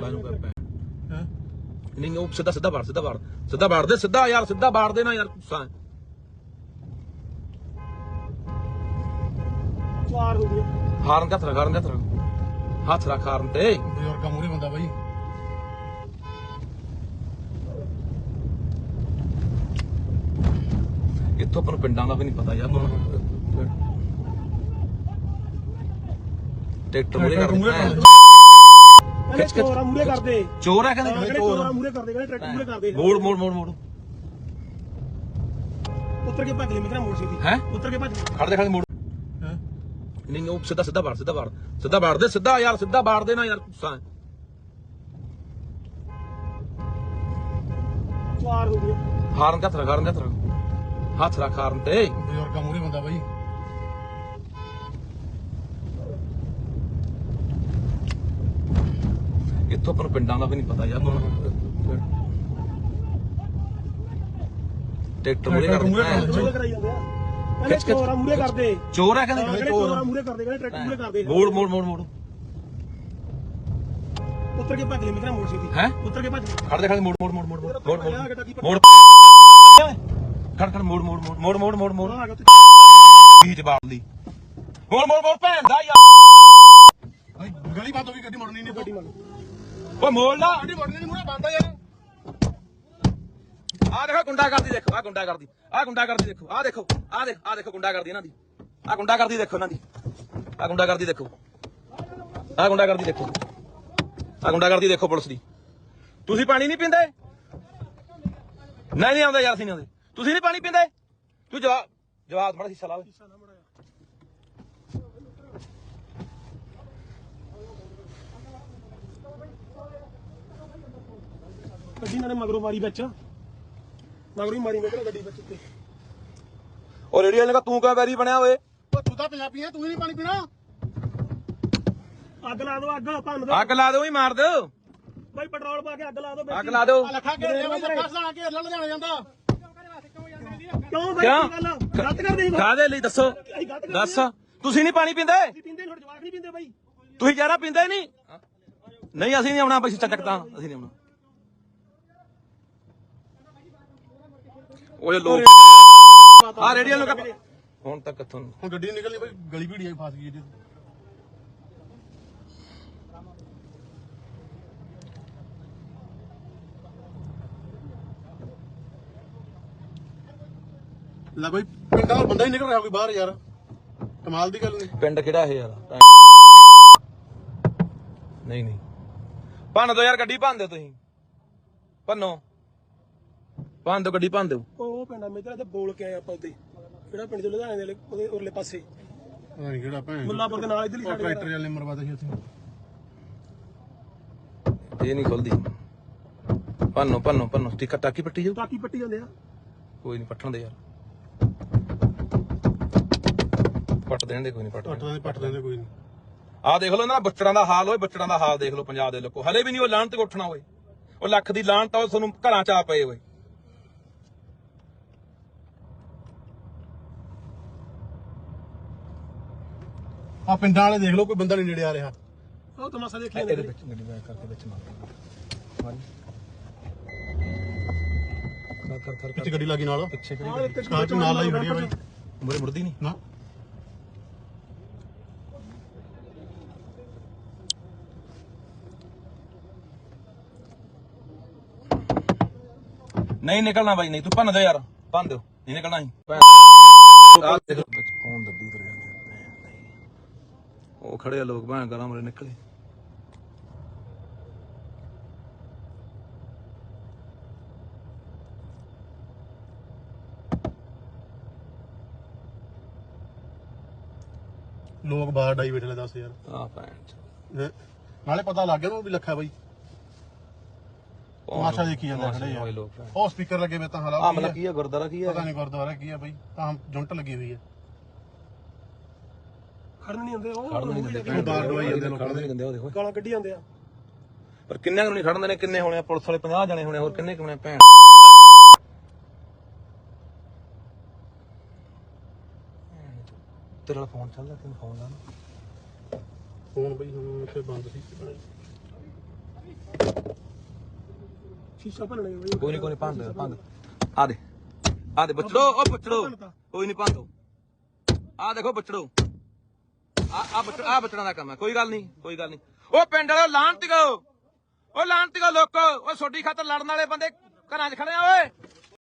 ਮੈਨੂੰ ਕਰ ਪੈ ਹੈ? ਨਹੀਂ ਉਹ ਸਿੱਧਾ ਸਿੱਧਾ ਵੜ ਸਿੱਧਾ ਵੜ ਸਿੱਧਾ ਵੜ ਦੇ ਸਿੱਧਾ ਯਾਰ ਸਿੱਧਾ ਵੜ ਦੇ ਨਾ ਯਾਰ ਗੁੱਸਾ। ਚਾਰ ਹੋ ਗਏ। ਹਾਰਨ ਦਾ ਹੱਥ ਹਾਰਨ ਦਾ ਹੱਥ ਹੱਥ ਰੱਖ ਹਾਰਨ ਤੇ। ਬਜ਼ੁਰਗਾ ਮੂਰੇ ਬੰਦਾ ਬਾਈ। ਇੱਥੋਂ ਪਰ ਪਿੰਡਾਂ ਦਾ ਵੀ ਨਹੀਂ ਪਤਾ ਯਾਰ। ਟਿਕਟ ਮੂਰੇ ਕਰ ਦਿੱਤਾ। ਖਿੱਚ ਖਿੱਚ। ਚੋਰਾ ਮੂਰੇ ਕਰਦੇ। ਚੋਰ ਹੈ ਕਹਿੰਦੇ ਕਹਿੰਦੇ ਚੋਰਾ ਮੂਰੇ ਕਰਦੇ ਕਹਿੰਦੇ ਟਰੈਕਟਰ ਮੂਰੇ ਕਰਦੇ। ਮੋੜ ਮੋੜ ਮੋੜ ਮੋੜ। ਉੱਤਰ ਕੇ ਭੱਜ ਲਈ ਮੈਂ ਕਿਹਾ ਮੋੜ ਸੀ ਹੈਂ? ਉੱਤਰ ਕੇ ਭੱਜ ਖੜ ਦੇ ਖੜ ਦੇ ਮੋੜ। ਹੈ? ਨਹੀਂ ਉਹ ਸਿੱਧਾ ਸਿੱਧਾ ਸਿੱਧਾ ਸਿੱਧਾ ਵੜ ਦੇ ਸਿੱਧਾ ਯਾਰ ਸਿੱਧਾ ਵੜ ਦੇ ਨਾ ਯਾਰ ਗੁੱਸਾ ਹੈ। ਚਾਰ ਹੋ ਗਏ। ਹਾਰਨ ਦਾ ਹੱਥ ਰੱਖ ਹਾਰਨ ਦਾ ਹੱਥ ਰੱਖ ਹਾਰਨ ਤੇ। ਬਜ਼ੁਰਗਾ ਮੂਰੇ ਬੰਦਾ ਬਾਈ। ਇੱਥੋਂ ਆਪਾਂ ਪਿੰਡਾਂ ਦਾ ਵੀ ਨਹੀਂ ਪਤਾ ਯਾਰ ਟਰੈਕਟਰ ਮੂਰੇ ਕਰਦੇ ਕਿਚ ਕਿਚ ਚੋਰਾ ਮੂਰੇ ਕਰਦੇ ਚੋਰ ਆ ਕਹਿੰਦੇ ਚੋਰਾ ਮੂਰੇ ਕਰਦੇ ਕਹਿੰਦੇ ਟਰੈਕਟਰ ਮੂਰੇ ਕਰਦੇ ਮੋੜ ਮੋੜ ਮੋੜ ਮੋੜ ਉੱਤਰ ਕੇ ਭੱਜ ਲੈ ਮੇਰਾ ਮੋੜ ਸੀਦੀ ਹੈ ਉੱਤਰ ਕੇ ਭੱਜ ਖੜ ਦੇ ਖੜ ਮੋੜ ਮੋੜ ਮੋੜ ਮੋੜ ਮੋੜ ਮੋੜ ਮੋੜ ਖੜ ਖੜ ਮੋੜ ਮੋੜ ਮੋੜ ਮੋੜ ਮੋੜ ਮੋੜ ਵੀ ਜਵਾਬ ਲਈ ਮੋੜ ਮੋੜ ਮੋੜ ਭੈਣ ਦਾ ਯਾਰ ਗਲੀ ਬਾਤੋਂ ਵੀ ਗੱਡੀ ਮੋੜਨੀ ਨਹੀਂ ਗੱਡੀ ਮੋੜ ਓਏ ਮੋੜ ਲਾ ਗੱਡੀ ਮੁੜਨੀ ਨਹੀਂ ਮੂਰੇ ਬੰਦ ਯਾਰ। ਆ ਦੇਖੋ ਗੁੰਡਾ ਕਰਦੀ ਦੇਖੋ ਆ ਗੁੰਡਾ ਕਰਦੀ ਆ ਗੁੰਡਾ ਕਰਦੀ ਦੇਖੋ ਆ ਦੇਖੋ ਆ ਦੇਖ ਆ ਦੇਖੋ ਗੁੰਡਾ ਕਰਦੀ ਇਹਨਾਂ ਦੀ। ਆ ਗੁੰਡਾ ਕਰਦੀ ਦੇਖੋ ਇਹਨਾਂ ਦੀ। ਆ ਗੁੰਡਾ ਕਰਦੀ ਦੇਖੋ। ਆ ਗੁੰਡਾ ਕਰਦੀ ਦੇਖੋ। ਆ ਗੁੰਡਾ ਕਰਦੀ ਦੇਖੋ ਪੁਲਿਸ ਦੀ। ਤੁਸੀਂ ਪਾਣੀ ਨਹੀਂ ਪੀਂਦੇ? ਨਹੀਂ ਨਹੀਂ ਆਉਂਦੇ ਯਾਰ ਅਸੀਂ ਨਹੀਂ ਆਉਂਦੇ। ਤੁਸੀਂ ਨਹੀਂ ਪਾਣੀ ਪੀਂਦੇ? ਤੂੰ ਜਵਾਬ ਜਵਾਬ ਮੜਾ ਹਿੱਸਾ ਲਾ ਗੱਡੀ ਨਾਲੇ ਮਗਰੋਂ ਮਾਰੀ ਵਿੱਚ। ਮਗਰੋਂ ਹੀ ਮਾਰੀ ਮੈਂ ਗੱਡੀ ਵਿੱਚ ਉੱਤੇ। ਉਹ ਰੇਡੀਓ ਨੇ ਕਹਾ ਤੂੰ ਕਿਉਂ ਵੈਰੀ ਬਣਿਆ ਓਏ? ਉਹ ਤੂੰ ਤਾਂ ਪੰਜਾਬੀ ਆ ਤੂੰ ਹੀ ਨਹੀਂ ਪਾਣੀ ਪੀਣਾ। ਅੱਗ ਲਾ ਦਿਓ ਅੱਗ ਭੰਨ ਦਿਓ। ਅੱਗ ਲਾ ਦਿਓ ਹੀ ਮਾਰ ਦਿਓ। ਬਾਈ ਪੈਟਰੋਲ ਪਾ ਕੇ ਅੱਗ ਲਾ ਦਿਓ ਵਿੱਚ ਅੱਗ ਲਾ ਦਿਓ। ਆ ਲੱਖਾ ਘੇਰ ਲਿਆ ਲੱਖਾ ਸਣਾ ਘੇਰ ਲੈ ਜਾਣਾ ਜਾਂਦਾ। ਕਿਉਂ ਬਾਈ? ਕੀ ਗੱਲ ਗਲਤ ਕਰਦੇ ਸੀ ਕਾਹਦੇ ਲਈ? ਦੱਸੋ। ਦੱਸ। ਤੁਸੀਂ ਨਹੀਂ ਪਾਣੀ ਪੀਂਦੇ? ਅਸੀਂ ਪੀਂਦੇ ਛੋਟੇ ਜਵਾਕ ਨਹੀਂ ਪੀਂਦੇ ਬਾਈ। ਤੁਸੀਂ ਜਰਾ ਪੀਂਦੇ ਨਹੀਂ ਨਹੀਂ ਅਸੀਂ ਨਹੀਂ ਆਉਣਾ ਬਈ ਚੱਕਦਾ ਅਸੀਂ ਨਹੀਂ ਆਉਣਾ। ਓਏ ਲੋਕ ਆ ਰੇਡੀਓ ਕਹ ਹੁਣ ਤੱਕ ਕਿੱਥੋਂ ਹੁਣ ਗੱਡੀ ਨਿਕਲਣੀ ਬਾਈ ਗਲੀ ਭੀੜੀ ਆ ਫਸ ਗਈ ਇਹਦੇ। ਲੈ ਬਾਈ ਪਿੰਡਾਂ ਦਾ ਬੰਦਾ ਹੀ ਨਿਕਲ ਰਿਹਾ ਕੋਈ ਬਾਹਰ ਯਾਰ। ਕਮਾਲ ਦੀ ਗੱਲ ਨਹੀਂ। ਪਿੰਡ ਕਿਹੜਾ ਇਹ ਯਾਰ? ਨਹੀਂ ਨਹੀਂ। ਭੰਨ ਦੋ ਯਾਰ ਗੱਡੀ ਭੰਨ ਦਿਓ ਤੁਸੀਂ। ਭੰਨੋ। ਭੰਨ ਦਿਓ ਗੱਡੀ ਭੰਨ ਦਿਓ। ਉਹ ਪਿੰਡ ਆ ਮੇਜਰ ਤੇ ਬੋਲ ਕੇ ਆਏ ਆਪਾਂ ਉੱਤੇ ਕਿਹੜਾ ਪਿੰਡ ਦੇ ਲੁਧਿਆਣੇ ਦੇ ਵਾਲੇ- ਉਹਦੇ ਉਰਲੇ ਪਾਸੇ। ਪਤਾ ਨਹੀਂ ਕਿਹੜਾ ਭੈਣ। ਮੁੱਲਾਪੁਰ ਦੇ ਨਾਲ ਇਧਰਲੀ ਉਹ ਸਾਈਡ ਟਰੈਕਟਰ ਵਾਲੇ ਮਰਵਾਦਾ ਸੀ ਉੱਥੇ। ਇਹ ਨਹੀਂ ਖੁੱਲਦੀ। ਭੰਨੋ ਭੰਨੋ ਭੰਨੋ। ਟਿਕਾ ਟਾਕੀ ਪੱਟੀ ਜਾਊ? ਟਾਕੀ ਪੱਟੀ ਜਾਂਦੇ ਆ। ਕੋਈ ਨਹੀਂ ਪੱਟਣ ਦੇ ਯਾਰ। ਪੱਟ ਦੇਣ ਦੇ ਕੋਈ ਨਹੀਂ ਪੱਟ ਪੱਟ ਦੇ। ਪੱਟ ਦਿੰਦੇ ਕੋਈ ਨਹੀਂ ਆਹ ਦੇਖ ਲਓ ਨਾ ਬੱਚੜਾਂ ਦਾ ਹਾਲ ਓਏ ਬੱਚੜਾਂ ਦਾ ਹਾਲ ਦੇਖ ਲਓ ਪੰਜਾਬ ਦੇ ਲੋਕੋ। ਹਲੇ ਵੀ ਨਹੀਂ ਉਹ ਲਾਹਨਤ ਤੇ ਉੱਠਣਾ ਓਏ। ਉਹ ਲੱਖ ਦੀ ਲਾਹਨਤ ਆ ਉਹ ਤੁਹਾਨੂੰ ਘਰਾਂ ਚ ਆ ਪਏ ਓਏ। ਆ ਪਿੰਡਾਂ ਵਾਲੇ ਦੇਖ ਲਓ ਕੋਈ ਬੰਦਾ ਨਹੀਂ ਨੇੜੇ ਆ ਰਿਹਾ। ਉਹ ਤਮਾਸ਼ਾ ਦੇਖੀ ਇਹਦੇ ਵਿੱਚ ਗੱਡੀ ਬੈਕ ਕਰਕੇ ਵਿੱਚ ਮਾਰ ਮਾਰੀ ਕਰ ਕਰ ਕਰ ਪਿੱਛੇ ਗੱਡੀ ਲੱਗੀ ਨਾਲ। ਪਿੱਛੇ ਸਕਾਰਪੀ ਨਾਲ ਲਾਈ ਖੜੀ ਆ ਬਾਈ ਮੁਰੇ ਮੁੜਦੀ ਨਹੀਂ। ਨਾ। ਨਹੀਂ ਨਿਕਲਣਾ ਬਾਈ ਨਹੀਂ ਤੂੰ ਭੰਨ ਦੇ ਯਾਰ ਭੰਨ ਦਿਓ। ਨਹੀਂ ਨਿਕਲਣਾ ਸੀ ਆਹ ਦੇਖ ਲਓ ਵਿੱਚ ਫੋਨ ਦੱਬੀ ਉਤਰ ਜਾਂਦੇ ਉਹ ਖੜੇ ਆ ਲੋਕ ਭਾਂ ਗਾਲਾਂ ਮਰੇ ਨਿਕਲੇ। ਲੋਕ ਬਾਹਰ ਡਾਈ ਬੈਠੇ ਲੈ ਦੱਸ ਯਾਰ। ਆ ਭੈਣ ਚੋ। ਹੈਂ। ਨਾਲੇ ਪਤਾ ਲੱਗ ਗਿਆ ਉਹਨੂੰ ਵੀ ਲੱਖਾ ਬਾਈ। ਤਮਾਸ਼ਾ ਦੇਖੀ ਜਾਂਦੇ ਖੜੇ ਯਾਰ ਲੋਕ ਭੈਣ। ਉਹ ਸਪੀਕਰ ਲੱਗੇ ਵੇ ਤਾਂ ਆ? ਹਲਾ ਮਤਲਬ ਕੀ ਆ ਗੁਰਦਾਰਾ ਕੀ ਆ? ਪਤਾ ਨਹੀਂ ਗੁਰਦੁਆਰਾ ਕੀ ਆ ਬਾਈ। ਤਾਂ ਜੁੰਟ ਲੱਗੀ ਹੋਈ ਹੈ ਖੜਨ ਨਹੀਂ ਹੁੰਦੇ ਉਹ ਖੜਨ ਨਹੀਂ ਦਿੰਦੇ ਬਾਹਰ ਦਵਾਈ ਜਾਂਦੇ ਲੋਕਾਂ ਖੜਨ ਨਹੀਂ ਦਿੰਦੇ ਉਹ ਦੇਖੋ ਗਾਲਾਂ ਕੱਢੀ ਜਾਂਦੇ ਆ। ਪਰ ਕਿੰਨੇ ਕੁ ਨਹੀਂ ਖੜਨਦੇ ਨੇ ਕਿੰਨੇ ਹੋਣੇ ਆ ਪੁਲਿਸ ਵਾਲੇ 50 ਜਣੇ ਹੋਣੇ ਹੋਰ ਕਿੰਨੇ ਕੁ ਹੋਣੇ ਭੈਣ? ਤੇਰਾ ਫੋਨ ਚੱਲਦਾ ਤੈਨੂੰ ਫੋਨ ਲਾ ਫੋਨ ਬਈ ਹੁਣ ਇੱਥੇ ਬੰਦ ਸੀ। ਸ਼ੀਸ਼ਾ ਭੰਨਣੇ ਬਈ। ਕੋਈ ਨਹੀਂ ਕੋਈ ਨਹੀਂ ਭੰਦ ਭੰਦ ਆ ਦੇ ਆ ਦੇ ਬਚੜੋ ਉਹ ਬਚੜੋ ਕੋਈ ਨਹੀਂ ਭੰਦੋ ਆ ਦੇਖੋ ਬਚੜੋ ਆ ਆ ਬਚੜ ਆ ਬਚੜਾਂ ਦਾ ਕੰਮ ਹੈ, ਕੋਈ ਗੱਲ ਨਹੀਂ, ਕੋਈ ਗੱਲ ਨਹੀਂ। ਉਹ ਪਿੰਡ ਵਾਲੇ ਲਾਂਤੀਓ ਉਹ ਲਾਂਤੀਓ ਲੋਕੋ। ਉਹ ਛੋਟੀ ਖਾਤਰ ਲੜਨ ਵਾਲੇ ਬੰਦੇ ਘਰਾਂ 'ਚ ਖੜੇ ਆ, ਓਏ।